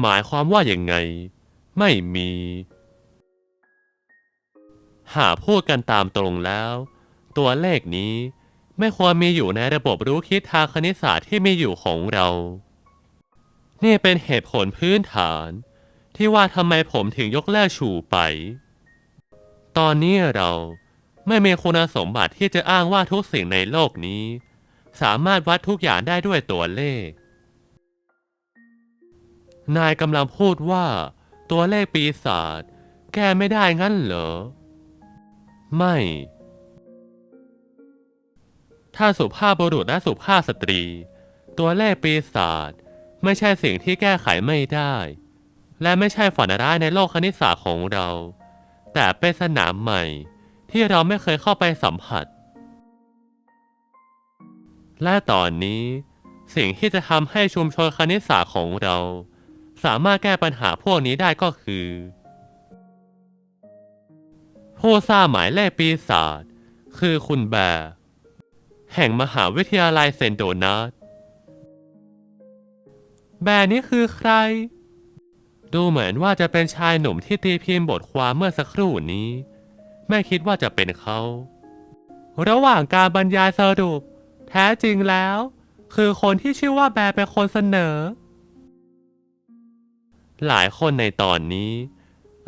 หมายความว่าอย่างไง ไม่มี หาพูดกันตามตรงแล้ว ตัวเลขนี้ไม่ควรมีอยู่ในระบบรู้คิดทางคณิตศาสตร์ที่มีอยู่ของเรา นี่เป็นเหตุผลพื้นฐาน ที่ว่าทำไมผมถึงยกเลิกชูไป ตอนนี้เรา ไม่มีคุณสมบัติที่จะอ้างว่าทุกสิ่งในโลกนี้ สามารถวัดทุกอย่างได้ด้วยตัวเลข นายกำลังพูดว่า ตัวเลขปีศาจแก้ไม่ได้งั้นเหรอ ไม่ ถ้าสุภาพบุรุษและสุภาพสตรี ตัวเลขปีศาจไม่ใช่สิ่งที่แก้ไขไม่ได้ และไม่ใช่ฝันร้ายในโลกคณิตศาสตร์ของเรา แต่เป็นสนามใหม่ ที่เราไม่เคยเข้าไปสัมผัส และตอนนี้ สิ่งที่จะทำให้ชุมชนคณิตศาสตร์ของเรา สามารถแก้ปัญหาพวกนี้ได้ก็คือ ผู้สร้างหมายเลขปีศาจคือคุณแบร์แห่งมหาวิทยาลัยเซนโดนัทแบร์นี่คือใคร ดูเหมือนว่าจะเป็นชายหนุ่มที่ตีพิมพ์บทความเมื่อสักครู่นี้ ไม่คิดว่าจะเป็นเขา ระหว่างการบรรยายสรุป แท้จริงแล้ว คือคนที่ชื่อว่าแบร์เป็นคนเสนอ หลายคนในตอนนี้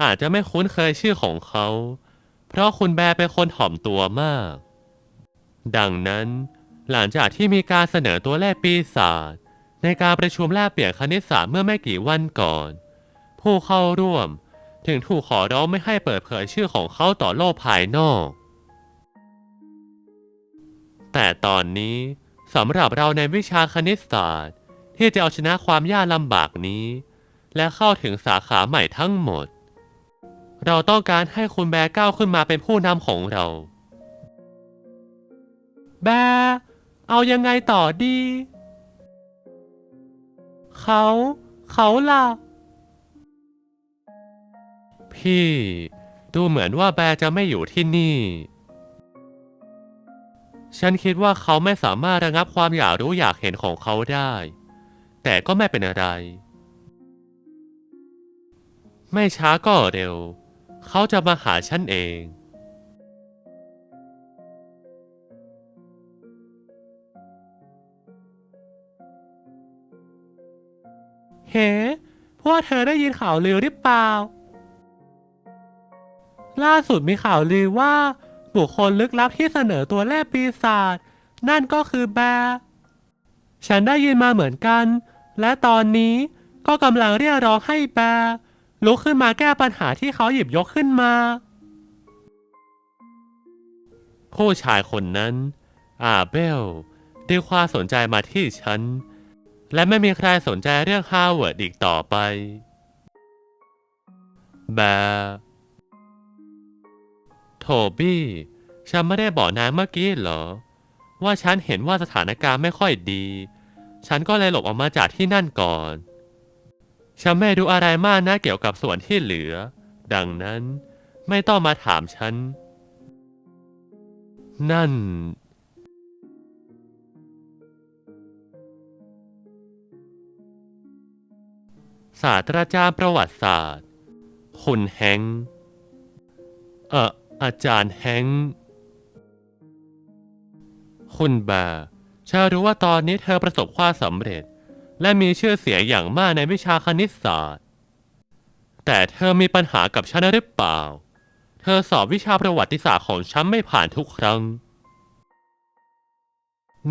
อาจจะไม่คุ้นเคยชื่อของเขา เพราะคุณแบร์เป็นคนถ่อมตัวมาก ดังนั้นหลังจากที่มีการเสนอตัวเลขปีศาจในการประชุมแลกเปลี่ยนคณิตศาสตร์เมื่อไม่กี่วันก่อน ผู้เข้าร่วม ถึงถูกขอร้องไม่ให้เปิดเผยชื่อของเขาต่อโลกภายนอก แต่ตอนนี้สำหรับเราในวิชาคณิตศาสตร์ ที่จะเอาชนะความยากลำบากนี้ และเข้าถึงสาขาใหม่ทั้งหมด เราต้องการให้คุณแบร์ก้าวขึ้นมาเป็นผู้นำของเรา แบร์เอายังไงต่อดี เขา เขาล่ะ พี่ ดูเหมือนว่าแบร์จะไม่อยู่ที่นี่ ฉันคิดว่าเขาไม่สามารถระงับความอยากรู้อยากเห็นของเขาได้ แต่ก็ไม่เป็นอะไร ไม่ช้าก็เร็ว เขาจะมาหาฉันเองเฮ้พวกเธอได้ยินข่าวลือหรือเปล่า ล่าสุดมีข่าวลือว่า บุคคลลึกลับที่เสนอตัวเลขปีศาจนั่นก็คือแบร์ฉันได้ยินมาเหมือนกัน และตอนนี้ก็กำลังเรียกร้องให้แบร์ลุกขึ้นมาแก้ปัญหาที่เขาหยิบยกขึ้นมา ผู้ชายคนนั้น อาเบลดึงความสนใจมาที่ฉัน และไม่มีใครสนใจเรื่องฮาร์วาร์ดอีกต่อไป แบร์ โทบี้ ฉันไม่ได้บอกนายเมื่อกี้เหรอ ว่าฉันเห็นว่าสถานการณ์ไม่ค่อยดี ฉันก็เลยหลบออกมาจากที่นั่นก่อน ฉันไม่รู้อะไรมากนะเกี่ยวกับส่วนที่เหลือ ดังนั้นไม่ต้องมาถามฉัน นั่น ศาสตราจารย์ประวัติศาสตร์ คุณแฮง เอ่อ อาจารย์แฮงค์คุณบร์ฉันรู้ว่าตอนนี้เธอประสบความสำเร็จ และมีชื่อเสียงอย่างมากในวิชาคณิตศาสตร์ แต่เธอมีปัญหากับฉันหรือเปล่า เธอสอบวิชาประวัติศาสตร์ของฉันไม่ผ่านทุกครั้ง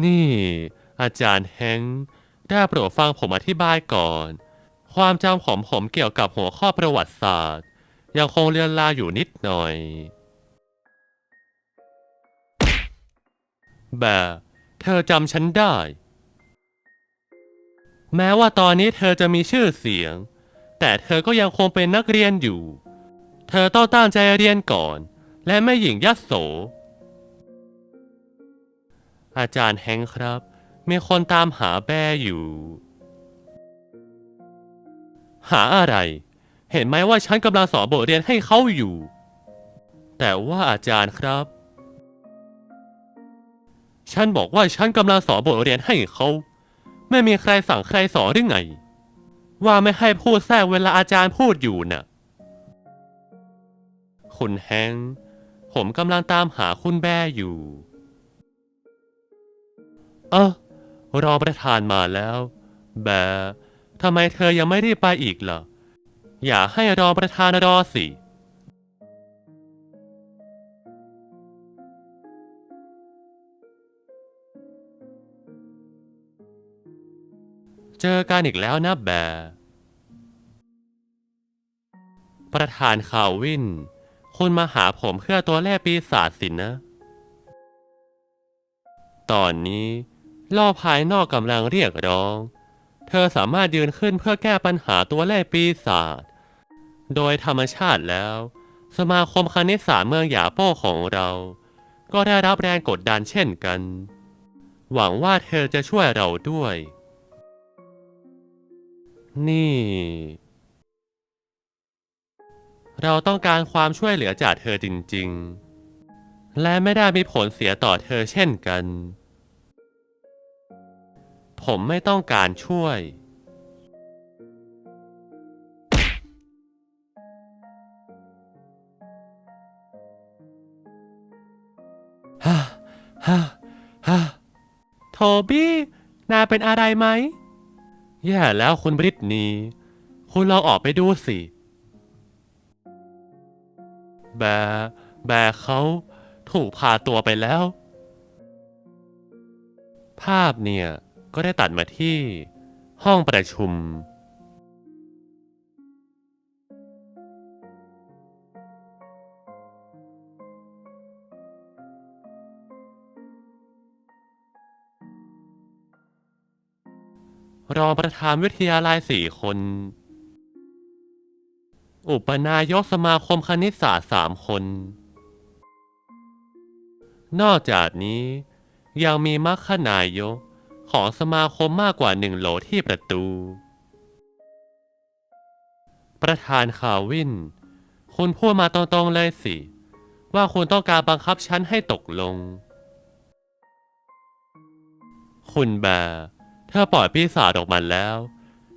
นี่ อาจารย์แฮงค์ได้โปรดฟังผมอธิบายก่อน ความจำของผมเกี่ยวกับหัวข้อประวัติศาสตร์ ยังคงเลือนลางอยู่นิดหน่อย แบบ เธอจำฉันได้ แม้ว่าตอนนี้เธอจะมีชื่อเสียง แต่เธอก็ยังคงเป็นนักเรียนอยู่ เธอต้องตั้งใจเรียนก่อน และไม่หยิ่งยัดโส อาจารย์แฮงค์ครับ มีคนตามหาแบรอยู่ หาอะไร เห็นไหมว่าฉันกำลังสอนบทเรียนให้เขาอยู่ แต่ว่าอาจารย์ครับ ฉันบอกว่าฉันกำลังสอนบทเรียนให้เขา ไม่มีใครสั่งใครสอนหรือไง ว่าไม่ให้พูดแทรกเวลาอาจารย์พูดอยู่น่ะ คุณแฮงค์ผมกำลังตามหาคุณแบร์อยู่ เออรอประธานมาแล้ว แบทำไมเธอยังไม่รีบไปอีกล่ะ อย่าให้รอประธานรอสิ เจอกันอีกแล้วนะแบร์ประธานข่าววิน คุณมาหาผมเพื่อตัวแรกปีศาจสินนะ ตอนนี้โลกภายนอกกำลังเรียกร้อง เธอสามารถยืนขึ้นเพื่อแก้ปัญหาตัวเลขปีศาจ โดยธรรมชาติแล้ว สมาคมคณิตศาสตร์เมืองหยาโป้ของเรา ก็ได้รับแรงกดดันเช่นกัน หวังว่าเธอจะช่วยเราด้วย นี่ เราต้องการความช่วยเหลือจากเธอจริง ๆ และไม่ได้มีผลเสียต่อเธอเช่นกัน ผมไม่ต้องการช่วย ฮ่าฮ่าฮ่าโทบี้ นายเป็นอะไรไหม แย่แล้วคุณบริตนีคุณลองออกไปดูสิ แบร์แบร์เขาถูกพาตัวไปแล้ว ภาพเนี่ยก็ได้ตัดมาที่ห้องประชุม รองประธานวิทยาลัยสี่คน อุปนายกสมาคมคณิตศาสตร์สามคน นอกจากนี้ ยังมีมัคคนายกของสมาคมมากกว่าหนึ่งโหลที่ประตู ประธานข่าววิน คุณพูดมาตรงๆเลยสิ ว่าคุณต้องการบังคับฉันให้ตกลง คุณแบร์ เธอปล่อยปีศาจออกมาแล้ว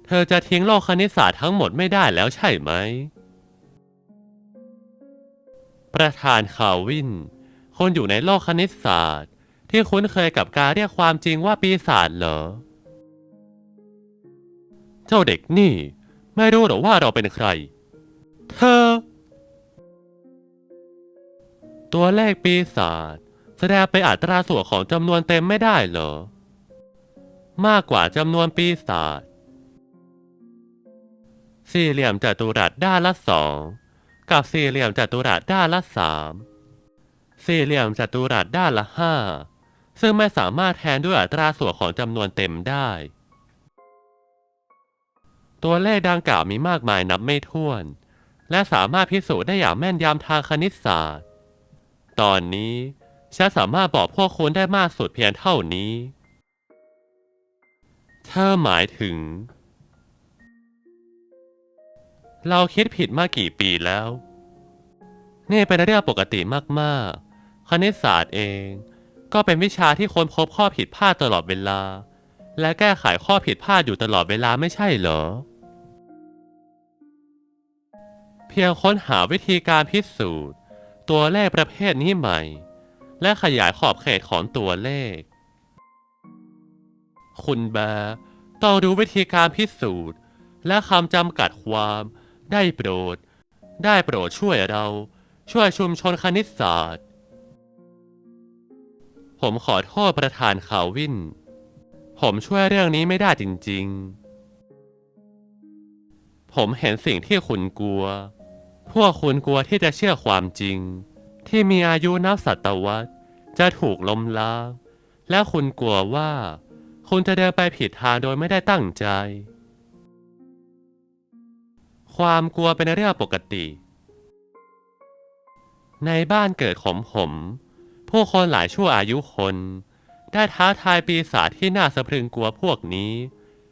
เธอจะทิ้งโลกคณิตศาสตร์ทั้งหมดไม่ได้แล้วใช่ไหม ประธานข่าววิน คนอยู่ในโลกคณิตศาสตร์ ที่คุ้นเคยกับการเรียกความจริงว่าปีศาจเหรอ เจ้าเด็กนี่ ไม่รู้หรอว่าเราเป็นใคร เธอ ตัวเลขปีศาจแสดงเป็นอัตราส่วนของจำนวนเต็มไม่ได้เหรอ มากกว่าจำนวนปีศาจสี่เหลี่ยมจัตุรัสด้านละสองกับสี่เหลี่ยมจัตุรัสด้านละสามสี่เหลี่ยมจัตุรัสด้านละห้าซึ่งไม่สามารถแทนด้วยอัตราส่วนของจำนวนเต็มได้ ตัวเลขดังกล่าวมีมากมายนับไม่ถ้วน และสามารถพิสูจน์ได้อย่างแม่นยำทางคณิตศาสตร์ ตอนนี้ฉันสามารถบอกพวกคุณได้มากสุดเพียงเท่านี้ เธอหมายถึง เราคิดผิดมากี่ปีแล้ว นี่เป็นเรื่องปกติมากๆ คณิตศาสตร์เอง ก็เป็นวิชาที่ค้นพบข้อผิดพลาดตลอดเวลา และแก้ไขข้อผิดพลาดอยู่ตลอดเวลาไม่ใช่เหรอ เพียงค้นหาวิธีการพิสูจน์ ตัวเลขประเภทนี้ใหม่ และขยายขอบเขตของตัวเลข คุณแบร์ต้องรู้วิธีการพิสูจน์ และคำจำกัดความ ได้โปรด ได้โปรดช่วยเรา ช่วยชุมชนคณิตศาสตร์ ผมขอโทษประธานข่าววิน ผมช่วยเรื่องนี้ไม่ได้จริง ๆ ผมเห็นสิ่งที่คุณกลัว พวกคุณกลัวที่จะเชื่อความจริง ที่มีอายุนับศตวรรษจะถูกล้มล้างและคุณกลัวว่า คุณจะเดินไปผิดทางโดยไม่ได้ตั้งใจ ความกลัวเป็นเรื่องปกติ ในบ้านเกิดของผม ผู้คนหลายชั่วอายุคน ได้ท้าทายปีศาจที่น่าสะพรึงกลัวพวกนี้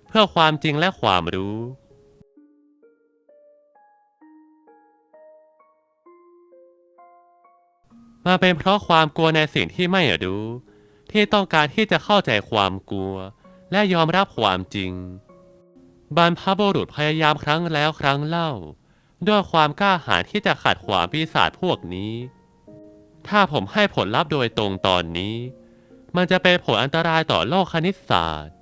เพื่อความจริงและความรู้มาเป็นเพราะความกลัวในสิ่งที่ไม่รู้ ที่ต้องการที่จะเข้าใจความกลัว และยอมรับความจริง บรรพบุรุษพยายามครั้งแล้วครั้งเล่า ด้วยความกล้าหาญที่จะขัดขวางปีศาจพวกนี้ ถ้าผมให้ผลลัพธ์โดยตรงตอนนี้ มันจะเป็นผลอันตรายต่อโลกคณิตศาสตร์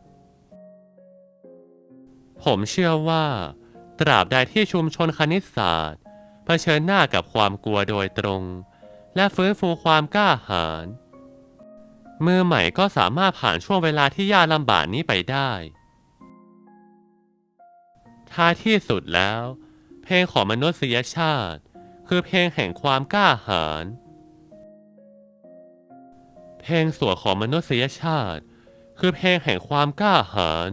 ผมเชื่อว่า ตราบใดที่ชุมชนคณิตศาสตร์เผชิญหน้ากับความกลัวโดยตรง และฟื้นฟูความกล้าหาญ มือใหม่ก็สามารถผ่านช่วงเวลาที่ยากลำบากนี้ไปได้ ท้ายที่สุดแล้ว เพลงของมนุษยชาติ คือเพลงแห่งความกล้าหาญ เพลงสวดของมนุษยชาติ คือเพลงแห่งความกล้าหาญ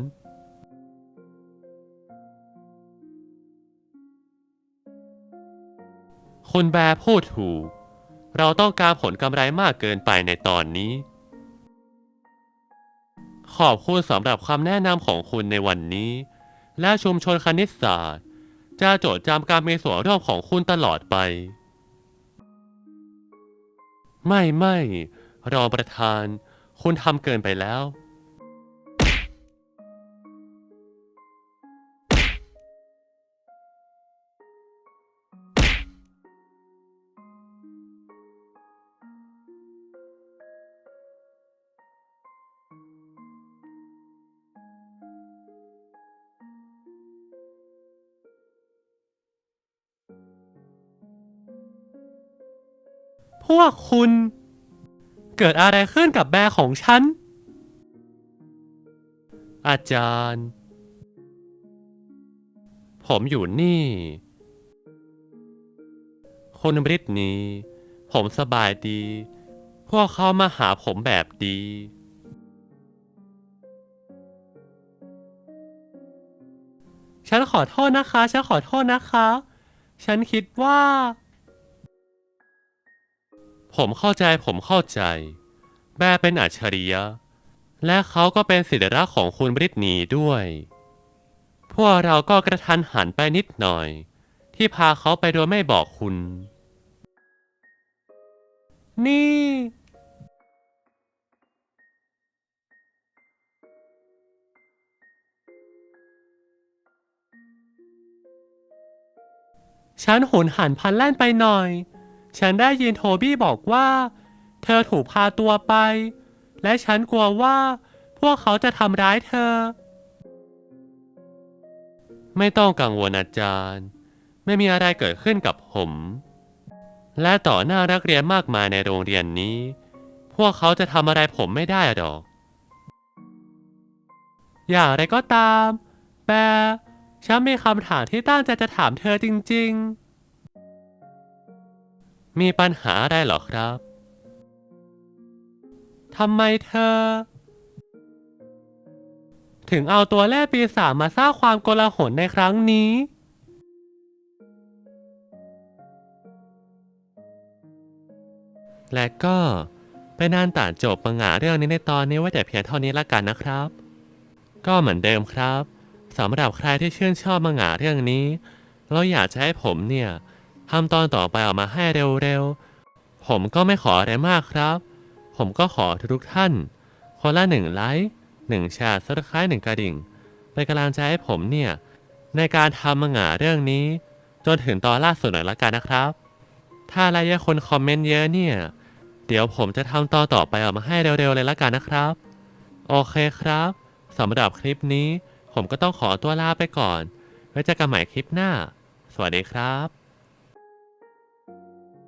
คุณแบร์พูดถูก เราต้องการผลกำไรมากเกินไปในตอนนี้ ขอบคุณสำหรับคำแนะนำของคุณในวันนี้ และชุมชนคณิตศาสตร์ จะจดจำการมีส่วนร่วมของคุณตลอดไป ไม่ไม่รองประธาน คุณทำเกินไปแล้ว พวกคุณ เกิดอะไรขึ้นกับแบร์ของฉัน อาจารย์ ผมอยู่นี่คุณบริตนี้ ผมสบายดี พวกเขามาหาผมแบบดีฉันขอโทษนะคะ ฉันขอโทษนะคะ ฉันคิดว่า ผมเข้าใจผมเข้าใจ แบร์เป็นอัจฉริยะ และเขาก็เป็นศิลรักของคุณบริตนีด้วย พวกเราก็กระทันหันไปนิดหน่อย ที่พาเขาไปโดยไม่บอกคุณ นี่ ฉันหุนหันพลันแล่นไปหน่อย ฉันได้ยินโทบี้บอกว่า เธอถูกพาตัวไป และฉันกลัวว่า พวกเขาจะทำร้ายเธอ ไม่ต้องกังวลอาจารย์ ไม่มีอะไรเกิดขึ้นกับผม และต่อหน้านักเรียนมากมายในโรงเรียนนี้ พวกเขาจะทำอะไรผมไม่ได้หรอก อย่างไรก็ตามแบร์ฉันมีคำถามที่ตั้งใจจะถามเธอจริง ๆ มีปัญหาอะไรเหรอครับทำไมเธอ ถึงเอาตัวแรกปีศาจมาสร้างความโกลาหลในครั้งนี้ และก็เป็นนานต่างจบปัญหาเรื่องนี้ในตอนนี้ไว้แต่เพียงเท่านี้ละกันนะครับ ก็เหมือนเดิมครับสำหรับใครที่ชื่นชอบมังงะเรื่องนี้แล้วอยากจะให้ผมเนี่ย ทำตอนต่อไปออกมาให้เร็วๆ ผมก็ไม่ขออะไรมากครับ ผมก็ขอทุกท่าน คนละหนึ่งไลค์หนึ่งแชร์ซับสไครต์หนึ่งกระดิ่ง เป็นกำลังใจให้ผมเนี่ย ในการทำมังงะเรื่องนี้ จนถึงตอนล่าสุดหน่อยละกันนะครับ ถ้าอะไรเยอะคนคอมเมนต์เยอะเนี่ย เดี๋ยวผมจะทำตอนต่อไปออกมาให้เร็วๆเลยละกันนะครับ โอเคครับสำหรับคลิปนี้ ผมก็ต้องขอตัวลาไปก่อน ไว้เจอกันใหม่คลิปหน้า สวัสดีครับ